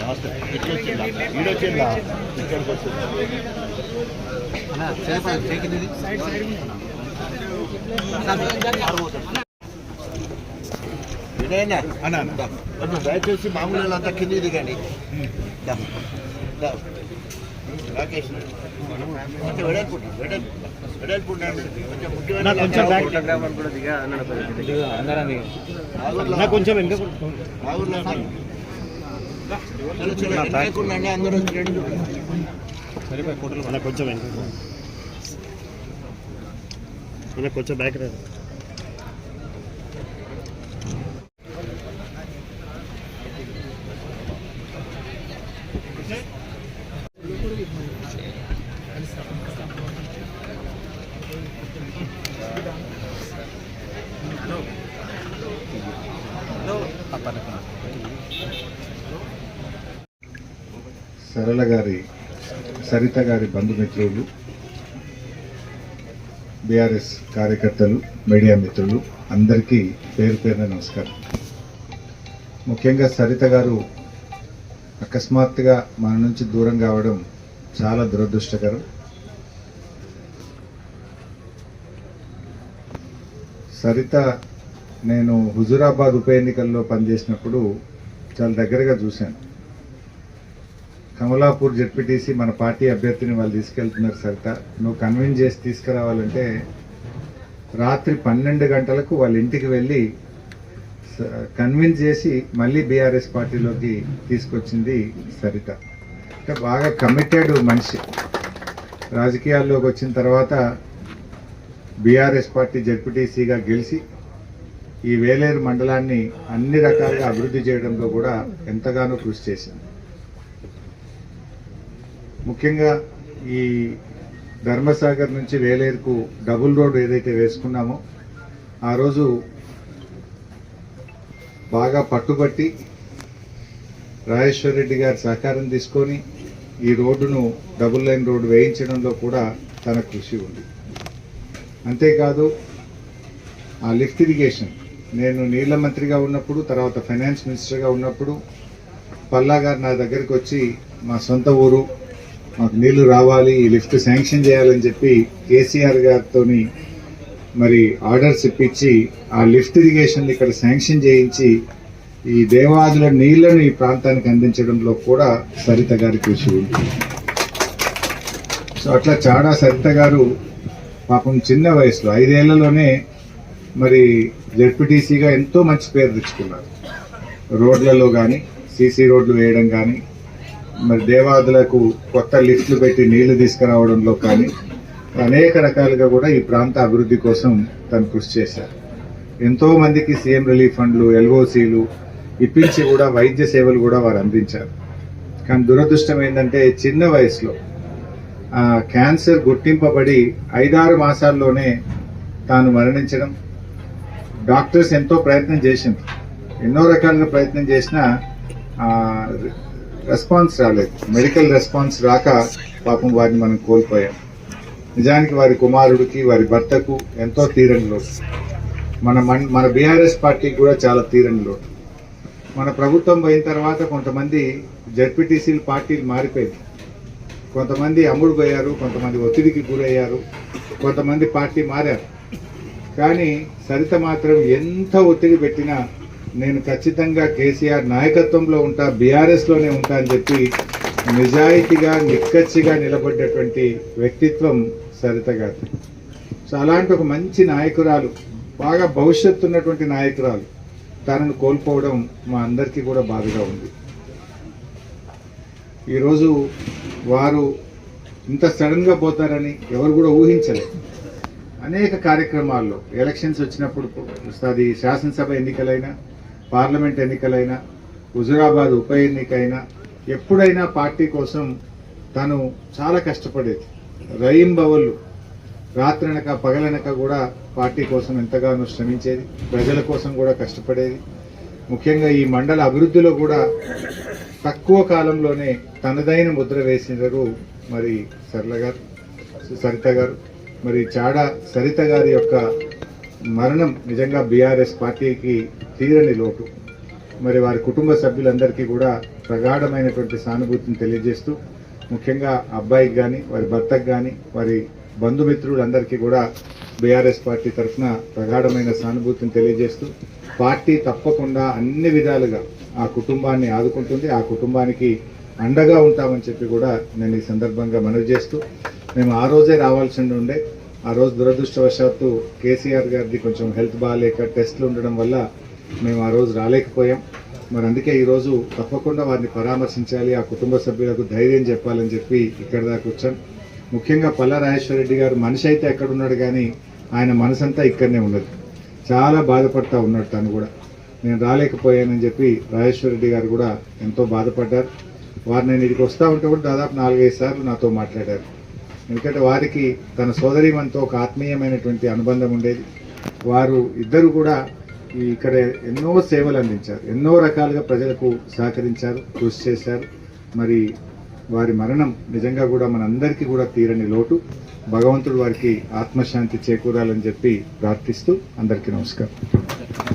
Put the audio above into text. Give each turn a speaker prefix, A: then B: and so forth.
A: నమస్తే ఇక్కడికి వచ్చిందా అన్న. అన్న దయచేసి మామూలు అంతా కింది దిగండి. రాకేష్. కొంచెం ఉండండి. కొంచెం
B: కొంచెం
A: ఉండండి. చలో, చలో, వెనక్కి ఉండండి, అందరూ వచ్చి రెండు
B: అన్న కొంచెం వెనక అన్న కొంచెం బ్యాక్ రా
C: సరళ గారి సరిత గారి బంధుమిత్రులు బీఆర్ఎస్ కార్యకర్తలు మీడియా మిత్రులు అందరికీ పేరు పేరున నమస్కారం. ముఖ్యంగా సరిత గారు అకస్మాత్తుగా మన నుంచి దూరం కావడం చాలా దురదృష్టకరం. సరిత నేను హుజురాబాద్ ఉప ఎన్నికల్లో పనిచేసినప్పుడు చాలా దగ్గరగా చూశాను. కమలాపూర్ జడ్పీటీసీ మన పార్టీ అభ్యర్థిని వాళ్ళు తీసుకెళ్తున్నారు సరిత. నువ్వు కన్విన్స్ చేసి తీసుకురావాలంటే రాత్రి పన్నెండు గంటలకు వాళ్ళ ఇంటికి వెళ్ళి కన్విన్స్ చేసి మళ్ళీ బీఆర్ఎస్ పార్టీలోకి తీసుకొచ్చింది సరిత. అంటే బాగా కమిటెడ్ మనిషి. రాజకీయాల్లోకి వచ్చిన తర్వాత బీఆర్ఎస్ పార్టీ జెడ్పీటీసీగా గెలిచి ఈ వేలేరు మండలాన్ని అన్ని రకాలుగా అభివృద్ధి చేయడంలో కూడా ఎంతగానో కృషి చేసింది. ముఖ్యంగా ఈ ధర్మసాగర్ నుంచి వేలేరుకు డబుల్ రోడ్ ఏదైతే వేసుకున్నామో ఆ రోజు బాగా పట్టుబట్టి రాజేశ్వర్ రెడ్డి గారి సహకారం తీసుకొని ఈ రోడ్డును డబుల్ లైన్ రోడ్డు వేయించడంలో కూడా తన కృషి ఉంది. అంతేకాదు ఆ లిఫ్ట్ ఇరిగేషన్ నేను నీళ్ళ మంత్రిగా ఉన్నప్పుడు తర్వాత ఫైనాన్స్ మినిస్టర్గా ఉన్నప్పుడు పల్లా గారు నా దగ్గరికి వచ్చి మా సొంత ఊరు మాకు నీళ్ళు రావాలి ఈ లిఫ్ట్ శాంక్షన్ చేయాలని చెప్పి కేసీఆర్ గారితో మరి ఆర్డర్స్ ఇప్పించి ఆ లిఫ్ట్ ఇరిగేషన్ ఇక్కడ శాంక్షన్ చేయించి ఈ దేవాదుల నీళ్ళను ఈ ప్రాంతానికి అందించడంలో కూడా సరిత గారి కృషి ఉంది. సో అట్లా చాడా సరిత గారు పాపం చిన్న వయసులో ఐదేళ్ళలోనే మరి జెడ్పీటీసీగా ఎంతో మంచి పేరు తెచ్చుకున్నారు. రోడ్లలో కానీ సీసీ రోడ్లు వేయడం కానీ మరి దేవాదులకు కొత్త లిఫ్ట్లు పెట్టి నీళ్ళు తీసుకురావడంలో కానీ అనేక రకాలుగా కూడా ఈ ప్రాంత అభివృద్ధి కోసం తను కృషి చేశారు. ఎంతో మందికి సీఎం రిలీఫ్ ఫండ్లు ఎల్ఓసీలు ఇప్పించి కూడా వైద్య సేవలు కూడా వారు అందించారు. కానీ దురదృష్టం ఏంటంటే చిన్న వయసులో క్యాన్సర్ గుర్తింపబడి ఐదారు మాసాల్లోనే తాను మరణించడం డాక్టర్స్ ఎంతో ప్రయత్నం చేసింది. ఎన్నో రకాలుగా ప్రయత్నం చేసినా రెస్పాన్స్ రాలేదు. మెడికల్ రెస్పాన్స్ రాక పాపం వారిని మనం కోల్పోయాం. నిజానికి వారి కుమారుడికి వారి భర్తకు ఎంతో తీరని లోటు. మన మన బీఆర్ఎస్ పార్టీకి కూడా చాలా తీరని లోటు. మన ప్రభుత్వం పోయిన తర్వాత కొంతమంది జడ్పీటీసీలు పార్టీలు మారిపోయింది. కొంతమంది అమ్ముడు పోయారు కొంతమంది ఒత్తిడికి గురయ్యారు కొంతమంది పార్టీ మారారు. కానీ సరిత మాత్రం ఎంత ఒత్తిడి పెట్టినా నేను ఖచ్చితంగా కేసీఆర్ నాయకత్వంలో ఉంటా బీఆర్ఎస్లోనే ఉంటా అని చెప్పి నిజాయితీగా నిక్కచ్చిగా నిలబడ్డటువంటి వ్యక్తిత్వం సరిత గారు. సో అలాంటి ఒక మంచి నాయకురాలు బాగా భవిష్యత్తు ఉన్నటువంటి నాయకురాలు. తనను కోల్పోవడం మా అందరికీ కూడా బాధగా ఉంది. ఈరోజు వారు ఇంత సడన్గా పోతారని ఎవరు కూడా ఊహించలేదు. అనేక కార్యక్రమాల్లో ఎలక్షన్స్ వచ్చినప్పుడు అది శాసనసభ ఎన్నికలైనా పార్లమెంట్ ఎన్నికలైనా హుజురాబాద్ ఉప ఎన్నికైనా ఎప్పుడైనా పార్టీ కోసం తను చాలా కష్టపడేది. రయింబవళ్ళు రాత్రనక పగలనక కూడా పార్టీ కోసం ఎంతగానో శ్రమించేది ప్రజల కోసం కూడా కష్టపడేది. ముఖ్యంగా ఈ మండల అభివృద్ధిలో కూడా తక్కువ కాలంలోనే తనదైన ముద్ర వేసినారు మరి సరళ గారు సరిత గారు. మరి చాడ సరిత గారి యొక్క మరణం నిజంగా బీఆర్ఎస్ పార్టీకి తీరని లోటు. మరి వారి కుటుంబ సభ్యులందరికీ కూడా ప్రగాఢమైనటువంటి సానుభూతిని తెలియజేస్తూ ముఖ్యంగా అబ్బాయికి కానీ వారి భర్తకు కానీ వారి బంధుమిత్రులందరికీ కూడా బీఆర్ఎస్ పార్టీ తరఫున ప్రగాఢమైన సానుభూతిని తెలియజేస్తూ పార్టీ తప్పకుండా అన్ని విధాలుగా ఆ కుటుంబాన్ని ఆదుకుంటుంది. ఆ కుటుంబానికి అండగా ఉంటామని చెప్పి కూడా నేను ఈ సందర్భంగా మనవి చేస్తూ మేము ఆ రోజే రావాల్సి ఉండే. ఆ రోజు దురదృష్టవశాత్తు కేసీఆర్ గారిది కొంచెం హెల్త్ బాగాలేక టెస్ట్లు ఉండడం వల్ల మేము ఆ రోజు రాలేకపోయాం. మరి అందుకే ఈరోజు తప్పకుండా వారిని పరామర్శించాలి ఆ కుటుంబ సభ్యులకు ధైర్యం చెప్పాలని చెప్పి ఇక్కడ దాకా వచ్చాం. ముఖ్యంగా పల్లా రెడ్డి గారు మనిషి అయితే ఎక్కడున్నాడు కానీ ఆయన మనసంతా ఇక్కడనే ఉన్నది. చాలా బాధపడతా ఉన్నాడు తను కూడా. నేను రాలేకపోయానని చెప్పి రాజేశ్వరరెడ్డి గారు కూడా ఎంతో బాధపడ్డారు. వారు నేను ఇక్కడికి వస్తూ ఉంటే కూడా దాదాపు నాలుగైదు సార్లు నాతో మాట్లాడారు. ఎందుకంటే వారికి తన సోదరిమనితో ఒక ఆత్మీయమైనటువంటి అనుబంధం ఉండేది. వారు ఇద్దరు కూడా ఇక్కడ ఎన్నో సేవలు అందించారు. ఎన్నో రకాలుగా ప్రజలకు సహకరించారు కృషి చేశారు. మరి వారి మరణం నిజంగా కూడా మనందరికీ కూడా తీరని లోటు. భగవంతుడు వారికి ఆత్మశాంతి చేకూరాలని చెప్పి ప్రార్థిస్తూ అందరికీ నమస్కారం.